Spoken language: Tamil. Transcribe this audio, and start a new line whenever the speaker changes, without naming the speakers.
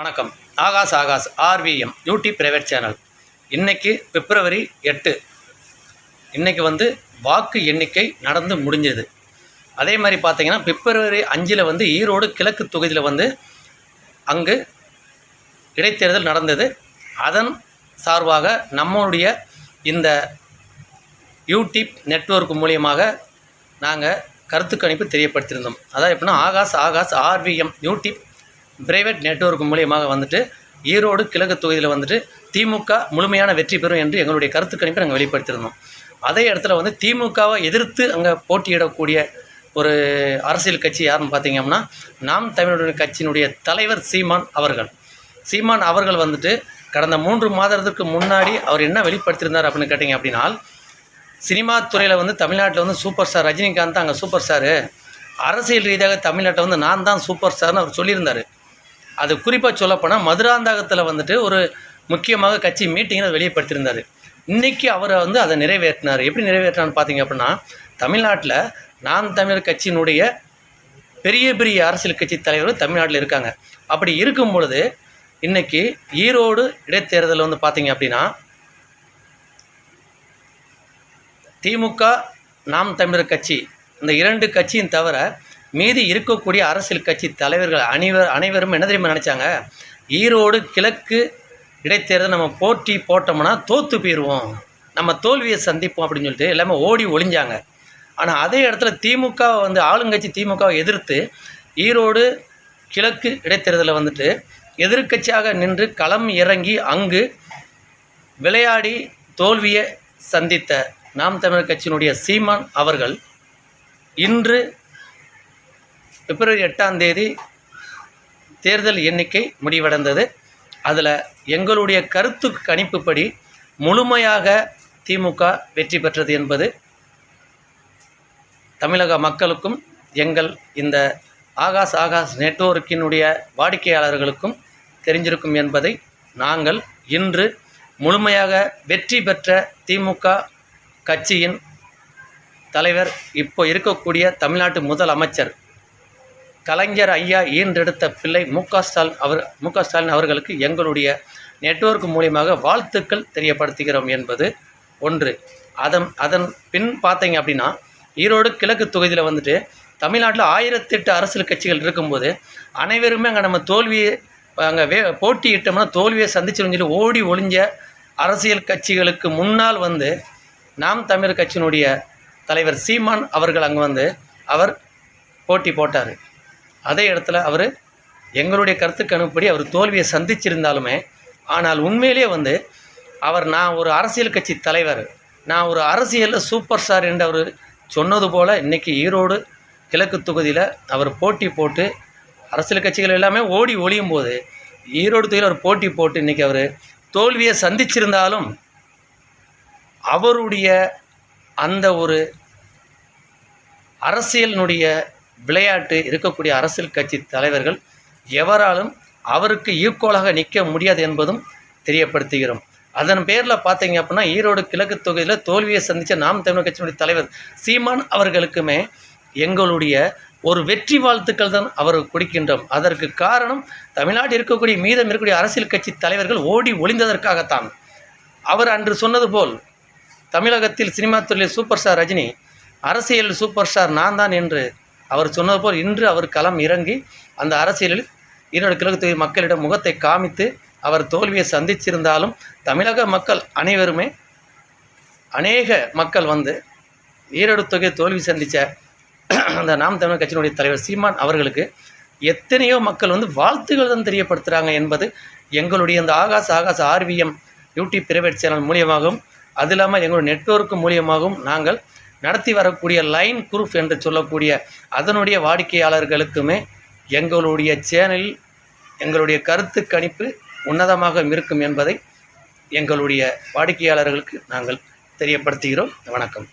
வணக்கம். Akash Akash RVM YouTube private channel. இன்றைக்கி பிப்ரவரி எட்டு. இன்றைக்கி வந்து வாக்கு எண்ணிக்கை நடந்து முடிஞ்சது. அதே மாதிரி பார்த்தீங்கன்னா பிப்ரவரி அஞ்சில் வந்து ஈரோடு கிழக்கு தொகுதியில் வந்து அங்கு இடைத்தேர்தல் நடந்தது. அதன் சார்பாக நம்மளுடைய இந்த யூடியூப் நெட்வொர்க் மூலியமாக நாங்கள் கருத்து கணிப்பு தெரியப்படுத்தியிருந்தோம். அதாவது எப்படின்னா Akash Akash RVM YouTube private network மூலியமாக வந்துட்டு ஈரோடு கிழக்கு தொகுதியில் வந்துட்டு திமுக முழுமையான வெற்றி பெறும் என்று எங்களுடைய கருத்து கணிப்பை நாங்கள் வெளிப்படுத்தியிருந்தோம். அதே இடத்துல வந்து திமுகவை எதிர்த்து அங்கே போட்டியிடக்கூடிய ஒரு அரசியல் கட்சி யாருன்னு பார்த்தீங்கன்னா நாம் தமிழருடைய கட்சியினுடைய தலைவர் சீமான் அவர்கள். சீமான் அவர்கள் வந்துட்டு கடந்த மூன்று மாதத்துக்கு முன்னாடி அவர் என்ன வெளிப்படுத்தியிருந்தார் அப்படின்னு கேட்டிங்க அப்படின்னா சினிமா துறையில் வந்து தமிழ்நாட்டில் வந்து சூப்பர் ஸ்டார் ரஜினிகாந்த் தான் அங்கே சூப்பர் ஸ்டாரு. அரசியல் ரீதியாக தமிழ்நாட்டை வந்து நான் தான் சூப்பர் ஸ்டார்னு அவர் சொல்லியிருந்தார். அது குறிப்பாக சொல்லப்போனால் மதுராந்தகத்தில் வந்துட்டு ஒரு முக்கியமாக கட்சி மீட்டிங்கில் வெளியப்படுத்தியிருந்தார் இன்றைக்கி அவரை வந்து அதை நிறைவேற்றினார். எப்படி நிறைவேற்றினான்னு பார்த்தீங்க அப்படின்னா தமிழ்நாட்டில் நாம் தமிழர் கட்சியினுடைய பெரிய பெரிய அரசியல் கட்சி தலைவர்கள் தமிழ்நாட்டில் இருக்காங்க. அப்படி இருக்கும் பொழுது இன்றைக்கி ஈரோடு இடைத்தேர்தலில் வந்து பார்த்தீங்க அப்படின்னா திமுக நாம் தமிழர் கட்சி இந்த இரண்டு கட்சியும் தவிர மீதி இருக்கக்கூடிய அரசியல் கட்சி தலைவர்கள் அனைவர் அனைவரும் என்ன தெரியுமா நினச்சாங்க? ஈரோடு கிழக்கு இடைத்தேர்தல் நம்ம போட்டி போட்டோம்னா தோற்று போயிடுவோம் நம்ம தோல்வியை சந்திப்போம் அப்படின்னு சொல்லிட்டு எல்லாமே ஓடி ஒளிஞ்சாங்க. ஆனால் அதே இடத்துல திமுக வந்து ஆளுங்கட்சி திமுகவை எதிர்த்து ஈரோடு கிழக்கு இடைத்தேர்தலில் வந்துட்டு எதிர்க்கட்சியாக நின்று களம் இறங்கி அங்கு விளையாடி தோல்வியை சந்தித்த நாம் தமிழர் கட்சியினுடைய சீமான் அவர்கள் இன்று பிப்ரவரி எட்டாம் தேதி தேர்தல் எண்ணிக்கை முடிவடைந்தது. அதில் எங்களுடைய கருத்து கணிப்புப்படி முழுமையாக திமுக வெற்றி பெற்றது என்பது தமிழக மக்களுக்கும் எங்கள் இந்த ஆகாஷ் ஆகாஷ் நெட்வொர்க்கினுடைய வாடிக்கையாளர்களுக்கும் தெரிஞ்சிருக்கும் என்பதை நாங்கள் இன்று முழுமையாக வெற்றி பெற்ற திமுக கட்சியின் தலைவர் இப்போ இருக்கக்கூடிய தமிழ்நாட்டு முதல் அமைச்சர் கலைஞர் ஐயா ஈன்றெடுத்த பிள்ளை மு க ஸ்டாலின் அவர் மு க ஸ்டாலின் அவர்களுக்கு எங்களுடைய நெட்வொர்க் மூலியமாக வாழ்த்துக்கள் தெரியப்படுத்துகிறோம் என்பது ஒன்று. அதன் அதன் பின் பார்த்தீங்க அப்படின்னா ஈரோடு கிழக்கு தொகுதியில் வந்துட்டு தமிழ்நாட்டில் ஆயிரத்தெட்டு அரசியல் கட்சிகள் இருக்கும்போது அனைவருமே அங்கே நம்ம தோல்வியை அங்கே வே போட்டியிட்டோம்னா தோல்வியை சந்திச்சிடும் சொல்லி ஓடி ஒளிஞ்ச அரசியல் கட்சிகளுக்கு முன்னால் வந்து நாம் தமிழர் கட்சியினுடைய தலைவர் சீமான் அவர்கள் அங்கே வந்து அவர் போட்டி போட்டார். அதே இடத்துல அவர் எங்களுடைய கருத்துக்கு அனுப்படி அவர் தோல்வியை சந்திச்சிருந்தாலுமே ஆனால் உண்மையிலேயே வந்து அவர் நான் ஒரு அரசியல் கட்சி தலைவர் நான் ஒரு அரசியலில் சூப்பர் ஸ்டார் என்று அவர் சொன்னது போல் இன்றைக்கி ஈரோடு கிழக்கு தொகுதியில் அவர் போட்டி போட்டு அரசியல் கட்சிகள் எல்லாமே ஓடி ஒழியும் போது ஈரோடு தொகுதியில் அவர் போட்டி போட்டு இன்றைக்கி அவர் தோல்வியை சந்திச்சிருந்தாலும் அவருடைய அந்த ஒரு அரசியலினுடைய விளையாட்டு இருக்கக்கூடிய அரசியல் கட்சி தலைவர்கள் எவராலும் அவருக்கு ஈக்குவலாக நிற்க முடியாது என்பதும் தெரியப்படுத்துகிறோம். அதன் பேரில் பார்த்தீங்க அப்படின்னா ஈரோடு கிழக்கு தொகுதியில் தோல்வியை சந்தித்த நாம் தமிழர் கட்சியினுடைய தலைவர் சீமான் அவர்களுக்குமே எங்களுடைய ஒரு வெற்றி வாழ்த்துக்கள் தான் அவர் கொடுக்கின்றோம். அதற்கு காரணம் தமிழ்நாட்டில் இருக்கக்கூடிய மீதம் இருக்கக்கூடிய அரசியல் கட்சி தலைவர்கள் ஓடி ஒளிந்ததற்காகத்தான். அவர் அன்று சொன்னது போல் தமிழகத்தில் சினிமா துறையில் சூப்பர் ஸ்டார் ரஜினி அரசியல் சூப்பர் ஸ்டார் நான் தான் என்று அவர் சொன்னது போல் இன்று அவர் களம் இறங்கி அந்த அரசியலில் ஈரோடு கிழக்கு தொகுதி மக்களிடம் முகத்தை காமித்து அவர் தோல்வியை சந்திச்சிருந்தாலும் தமிழக மக்கள் அனைவருமே அநேக மக்கள் வந்து ஈரோடு தொகையை தோல்வி சந்தித்த அந்த நாம் தமிழர் கட்சியினுடைய தலைவர் சீமான் அவர்களுக்கு எத்தனையோ மக்கள் வந்து வாழ்த்துக்கள் தான் தெரியப்படுத்துகிறாங்க என்பது எங்களுடைய இந்த Akash Akash RVM YouTube private channel மூலியமாகவும் அது இல்லாமல் எங்களுடைய நெட்வொர்க் மூலியமாகவும் நாங்கள் நடத்தி வரக்கூடிய லைன் குரூப் என்று சொல்லக்கூடிய அதனுடைய வாடிக்கையாளர்களுக்குமே எங்களுடைய சேனலில் எங்களுடைய கருத்து கணிப்பு உன்னதமாக இருக்கும் என்பதை எங்களுடைய வாடிக்கையாளர்களுக்கு நாங்கள் தெரியப்படுத்துகிறோம். வணக்கம்.